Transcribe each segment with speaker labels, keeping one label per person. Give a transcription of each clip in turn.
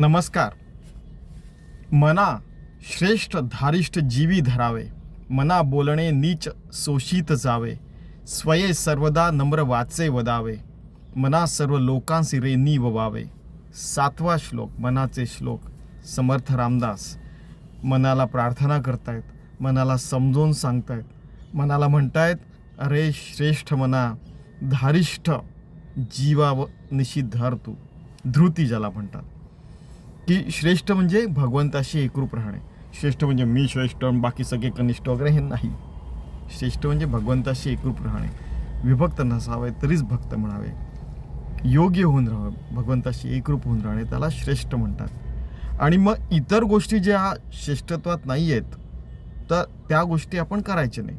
Speaker 1: नमस्कार. मना श्रेष्ठ धारिष्ठ जीवी धरावे. मना बोलणे नीच शोषित जावे. स्वये सर्वदा नम्र वाचे वदावे. मना सर्व लोकांसी रेनी ववावे. सातवा श्लोक मनाचे श्लोक. समर्थ रामदास मनाला प्रार्थना करतायत मनाला समजून सांगतायत मनाला म्हणतायत अरे श्रेष्ठ मना धारिष्ठ जीवाव निशी धर तू. धृती ज्याला म्हणतात. की श्रेष्ठ म्हणजे भगवंताशी एकरूप राहणे. श्रेष्ठ म्हणजे मी श्रेष्ठ आणि बाकी सगळे कनिष्ठ वगैरे हे नाही. श्रेष्ठ म्हणजे भगवंताशी एकरूप राहणे. विभक्त नसावे तरीच भक्त म्हणावे. योग्य होऊन राहावं भगवंताशी एकरूप होऊन राहणे त्याला श्रेष्ठ म्हणतात. आणि मग इतर गोष्टी ज्या श्रेष्ठत्वात नाही आहेत तर त्या गोष्टी आपण करायच्या नाही.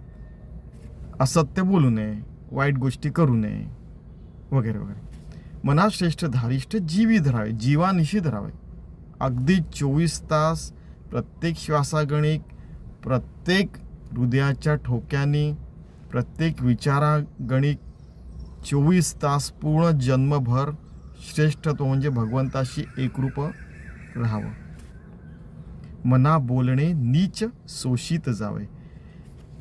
Speaker 1: असत्य बोलू नये वाईट गोष्टी करू नये वगैरे वगैरे. मनात श्रेष्ठ धारिष्ठ जीवी धरावे जीवानिशी धरावे. अगदी चोवीस तास प्रत्येक श्वासागणिक प्रत्येक हृदयाच्या ठोक्याने प्रत्येक विचारागणिक चोवीस तास पूर्ण जन्मभर श्रेष्ठ तो म्हणजे भगवंताशी एकरूप राहावं. मना बोलणे नीच शोषित जावे.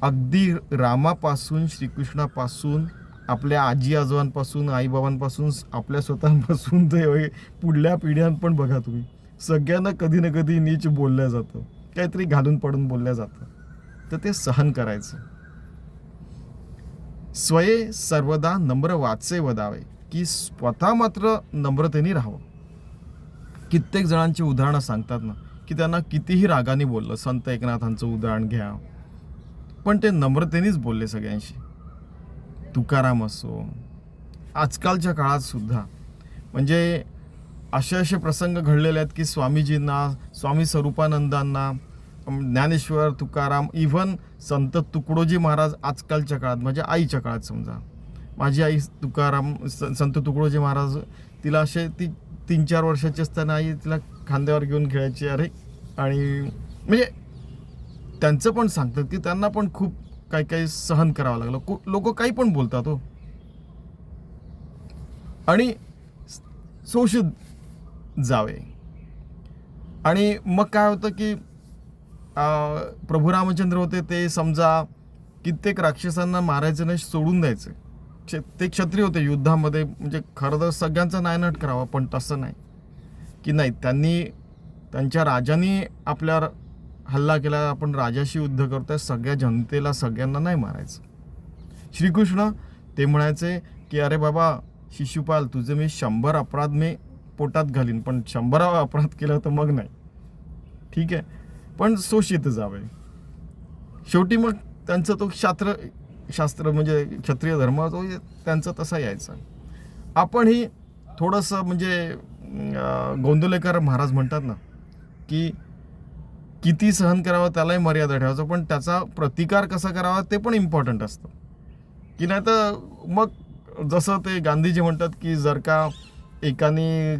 Speaker 1: अगदी रामापासून श्रीकृष्णापासून आपल्या आजी आजोबांपासून आईबाबांपासून आपल्या स्वतःपासून ते पुढल्या पिढ्यां पण बघा तुम्ही. सगळ्यांना कधी ना कधी नीच बोललं जातं. काहीतरी घालून पडून बोललं जातं. तर ते सहन करायचं. स्वये सर्वदा नम्र वाचे वदावे की स्वतः मात्र नम्रतेने राहावं. कित्येक जणांची उदाहरणं सांगतात ना की त्यांना कितीही रागाने बोललं संत एकनाथांचं उदाहरण घ्या. पण ते नम्रतेनेच बोलले सगळ्यांशी. तुकाराम असो आजकालच्या काळात सुद्धा. म्हणजे असे असे प्रसंग घडलेले आहेत की स्वामीजींना स्वामी स्वरूपानंदांना ज्ञानेश्वर तुकाराम इव्हन संत तुकडोजी महाराज आजकालच्या काळात म्हणजे आईच्या काळात समजा. माझी आई तुकाराम संत तुकडोजी महाराज तिला असे ती तीन चार वर्षाची असताना आई तिला खांद्यावर घेऊन खेळायची अरे आणि म्हणजे त्यांचं पण सांगतात की त्यांना पण खूप काही काही सहन करावं लागलं. लोक काही पण बोलतात हो. आणि सोशल जावे. आणि मग काय होतं की प्रभू रामचंद्र होते ते समजा कित्येक राक्षसांना मारायचं नाही सोडून द्यायचे. क्ष ते क्षत्रिय होते युद्धामध्ये म्हणजे खरं तर सगळ्यांचा नायनाट करावा पण तसं नाही. की नाही त्यांनी त्यांच्या राजांनी आपल्यावर हल्ला केला आपण राजाशी युद्ध करतोय सगळ्या जनतेला सगळ्यांना नाही मारायचं. श्रीकृष्ण ते म्हणायचे की अरे बाबा शिशुपाल तुझे मी शंभर अपराध मी पोटात घालीन पण शंभरावा अपराध केला तर मग नाही. ठीक आहे? पण शोषित जावे. शेवटी मग त्यांचं तो शास्त्र शास्त्र म्हणजे क्षत्रिय धर्म तो त्यांचा तसा यायचा. आपणही थोडंसं म्हणजे अं, गोंदवलेकर महाराज म्हणतात ना की किती सहन करावं त्यालाही मर्यादा ठेवायचं पण त्याचा प्रतिकार कसा करावा ते पण इम्पॉर्टंट असतं. की नाही तर मग जसं ते गांधीजी म्हणतात की जर का एकाने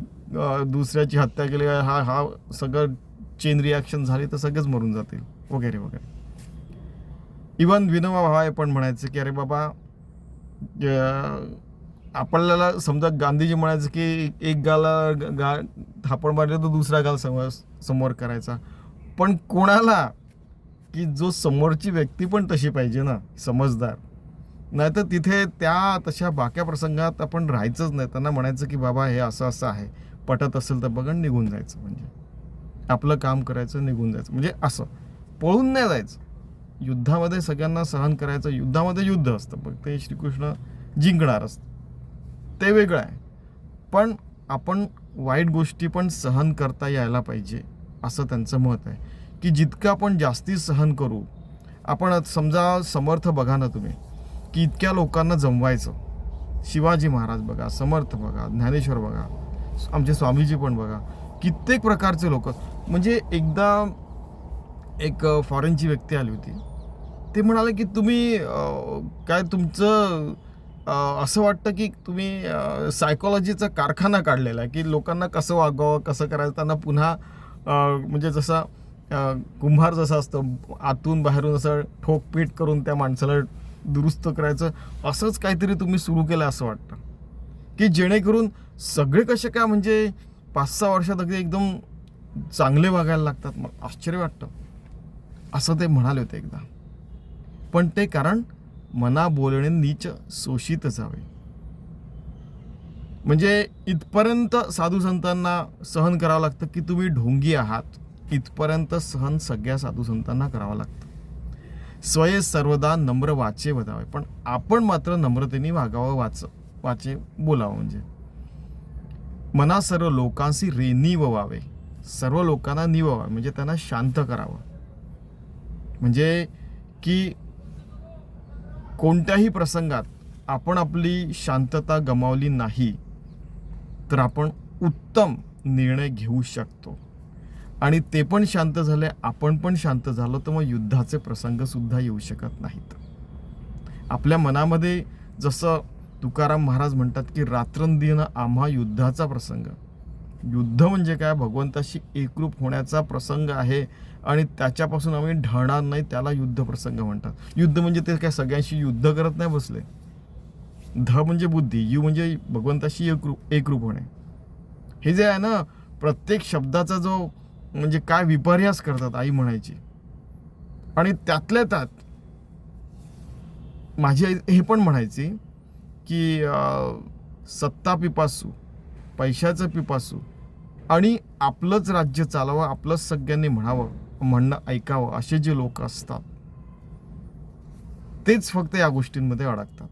Speaker 1: दुसऱ्याची हत्या केली हा हा सगळं चेन रिॲक्शन झाली तर सगळेच मरून जातील. वगैरे वगैरे. इवन विनोबा भावे पण म्हणायचं की अरे बाबा आपल्याला समजा गांधीजी म्हणायचं की एक गाला ग- गा थापड मारले तर दुसरा गाल समोर समोर करायचा. पण कोणाला? की जो समोरची व्यक्ती पण तशी पाहिजे ना समजदार. नाहीतर तिथे त्या तशा बाक्या प्रसंगात आपण राहायचंच नाही. त्यांना म्हणायचं की बाबा हे असं असं आहे. पटत असेल तर बघण निघून जायचं म्हणजे. आपलं काम करायचं निघून जायचं. म्हणजे असं. पळून नाही जायचं. युद्धामध्ये सगळ्यांना सहन करायचं. युद्धामध्ये युद्ध असतं. मग ते श्रीकृष्ण जिंकणार असतं. ते वेगळं आहे. पण आपण वाईट गोष्टी पण सहन करता यायला पाहिजे. असं त्यांचं मत आहे. की जितकं आपण जास्ती सहन करू आपण समजा समर्थ बघा ना तुम्ही. की इतक्या लोकांना जमवायचं. शिवाजी महाराज बघा समर्थ बघा ज्ञानेश्वर बघा आमचे स्वामीजी पण बघा कित्येक प्रकारचे लोक. म्हणजे एकदा एक फॉरेनची व्यक्ती आली होती. ते म्हणाले की तुम्ही काय तुमचं असं वाटतं की तुम्ही सायकोलॉजीचा कारखाना काढलेला आहे की लोकांना कसं वागावं कसं करायचं? त्यांना पुन्हा म्हणजे जसा कुंभार जसा असतो आतून बाहेरून असं ठोकपीट करून त्या माणसाला दुरुस्त करायचं असंच काहीतरी तुम्ही सुरू केलं असं वाटतं? की जेणेकरून सगळे कसे काय म्हणजे पाच सहा वर्षात अगदी एकदम चांगले वागायला लागतात? मग आश्चर्य वाटतं. असं ते म्हणाले होते एकदा. पण ते कारण मना बोलणे नीच शोषित जावे म्हणजे इथपर्यंत साधू संतांना सहन करावं लागतं की तुम्ही ढोंगी आहात. इथपर्यंत सहन सगळ्या साधू संतांना करावं लागतं. स्वये सर्वदा नम्र वाचे वधावे. पण आपण मात्र नम्रतेने वागावं वाच वाचे बोलावं म्हणजे. मना सर्व लोकांशी रे निववावे सर्व लोकांना निववावे म्हणजे त्यांना शांत करावं. म्हणजे की कोणत्याही प्रसंगात आपण आपली शांतता गमावली नाही तर आपण उत्तम निर्णय घेऊ शकतो. आणि ते पण शांत झाले आपण पण शांत झालो तर मग युद्धाचे प्रसंगसुद्धा येऊ शकत नाहीत. आपल्या मनामध्ये जसं तुकाराम महाराज म्हणतात की रात्रंदिन आम्हा युद्धाचा प्रसंग. युद्ध म्हणजे काय? भगवंताशी एकरूप होण्याचा प्रसंग आहे आणि त्याच्यापासून आम्ही ढळणार नाही त्याला युद्ध प्रसंग म्हणतात. युद्ध म्हणजे ते काय? सगळ्यांशी युद्ध करत नाही बसले. ध म्हणजे बुद्धी यू म्हणजे भगवंताशी एकरूप एकरूप होणे. हे जे आहे ना प्रत्येक शब्दाचा जो म्हणजे काय विपर्यास करतात आई म्हणायची. आणि त्यातल्या त्यात माझी आई हे पण म्हणायची की सत्ता पिपासू पैशाचं पिपासू आणि आपलंच राज्य चालावं आपलंच सगळ्यांनी म्हणावं म्हणणं ऐकावं असे जे लोक असतात. तेच फक्त या गोष्टींमध्ये अडकतात.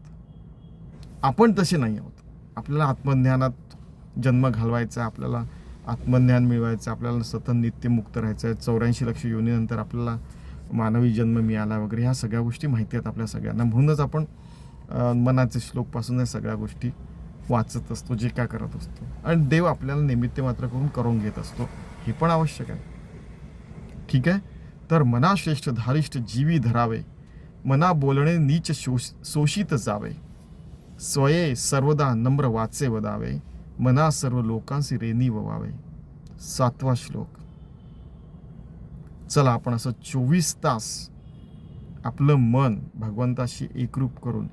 Speaker 1: आपण तसे नाही आहोत. आपल्याला आत्मज्ञानात जन्म घालवायचा आहे आपल्याला आत्मज्ञान मिळवायचं आपल्याला सतत नित्यमुक्त राहायचं आहे चौऱ्याऐंशी लक्ष योनीनंतर आपल्याला मानवी जन्म मिळाला वगैरे ह्या सगळ्या गोष्टी माहिती आहेत आपल्या सगळ्यांना. म्हणूनच आपण मनाचे श्लोकपासून या सगळ्या गोष्टी वाचत असतो जे काय करत असतो. आणि देव आपल्याला निमित्त मात्र करून करून घेत असतो. हे पण आवश्यक आहे. ठीक आहे? तर मनाश्रेष्ठ धारिष्ठ जीवी धरावे. मना बोलणे नीच शोष शोषित जावे. स्वये सर्वदा नम्र वाचे वदावे. मना सर्व लोकांशी रेनी ववावे. सातवा श्लोक. चला आपण असं चोवीस तास आपलं मन भगवंताशी एकरूप करून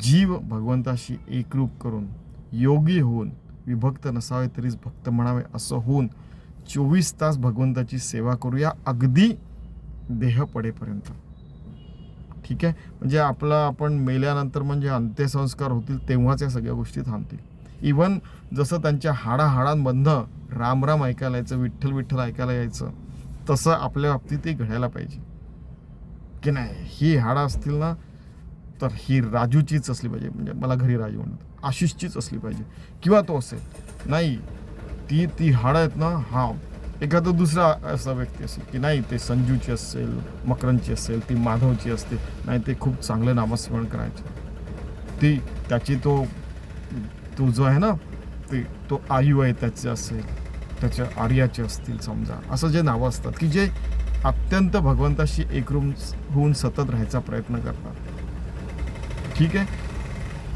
Speaker 1: जीव भगवंताशी एकरूप करून योगी होऊन विभक्त नसावे तरीच भक्त म्हणावे असं होऊन चोवीस तास भगवंताची सेवा करूया अगदी देह पडेपर्यंत. ठीक आहे? म्हणजे आपला आपण मेल्यानंतर म्हणजे अंत्यसंस्कार होतील तेव्हाच या सगळ्या गोष्टी थांबतील. इवन जसं त्यांच्या हाडाहाडांमधनं राम राम ऐकायला यायचं विठ्ठल विठ्ठल ऐकायला यायचं तसं आपल्या बाबतीत ते घडायला पाहिजे. की नाही ही हाडं असतील ना तर ही राजूचीच असली पाहिजे. म्हणजे मला घरी राजू म्हणतात. आशिषचीच असली पाहिजे. किंवा तो असेल. नाही ती ती हाडं आहेत ना हा एखादा दुसरा असा व्यक्ती असेल. की नाही ते संजूची असेल मकरंदची असेल ती माधवची असते. नाही ते खूप चांगलं नामस्मरण करायचे. ती त्याची तो तो जो आहे ना ते तो आयु आहे त्याचे असेल त्याच्या आर्याचे असतील समजा. असं जे नावं असतात की जे अत्यंत भगवंताशी एकरूम होऊन सतत राहायचा प्रयत्न करतात. ठीक आहे?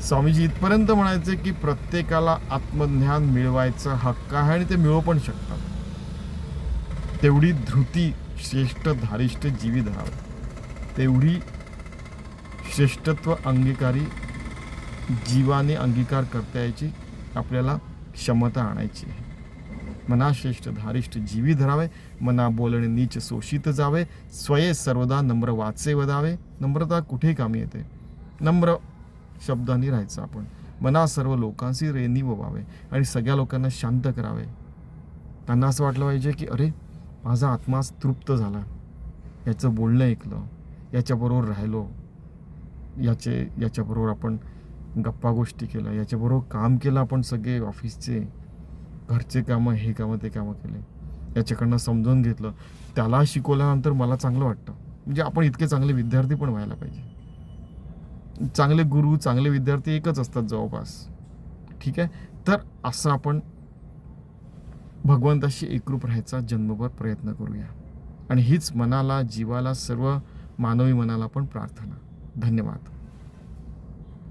Speaker 1: स्वामीजी इथपर्यंत म्हणायचे की प्रत्येकाला आत्मज्ञान मिळवायचा हक्क आहे आणि ते मिळवू पण शकतात. तेवढी धृती श्रेष्ठ धारिष्ठ जीवी धरावे तेवढी श्रेष्ठत्व अंगीकारी जीवाने अंगीकार करता यायची आपल्याला क्षमता आणायची आहे. मना श्रेष्ठ धारिष्ठ जीवी धरावे. मना बोलणे नीच शोषित जावे. स्वये सर्वदा नम्र वाचे वदावे. नम्रता कुठे कामी येते? नम्र शब्दांनी राहायचं आपण. मना सर्व लोकांशी रेनी ववावे आणि सगळ्या लोकांना शांत करावे. त्यांना असं वाटलं पाहिजे की अरे माझा आत्मा तृप्त झाला. याचं बोलणं ऐकलं. याच्याबरोबर राहिलो. याचे याच्याबरोबर आपण गप्पा गोष्टी केल्या. याच्याबरोबर काम केलं आपण सगळे ऑफिसचे घरचे कामं हे कामं ते कामं केले. याच्याकडनं समजून घेतलं. त्याला शिकवल्यानंतर मला चांगलं वाटतं. म्हणजे आपण इतके चांगले विद्यार्थी पण व्हायला पाहिजे. चांगले गुरु चांगले विद्यार्थी एकच असतात जवळपास. ठीक आहे? तर असं आपण भगवंताशी एकरूप राहायचा जन्मभर प्रयत्न करूया. आणि हीच मनाला जीवाला सर्व मानवी मनाला पण प्रार्थना. धन्यवाद.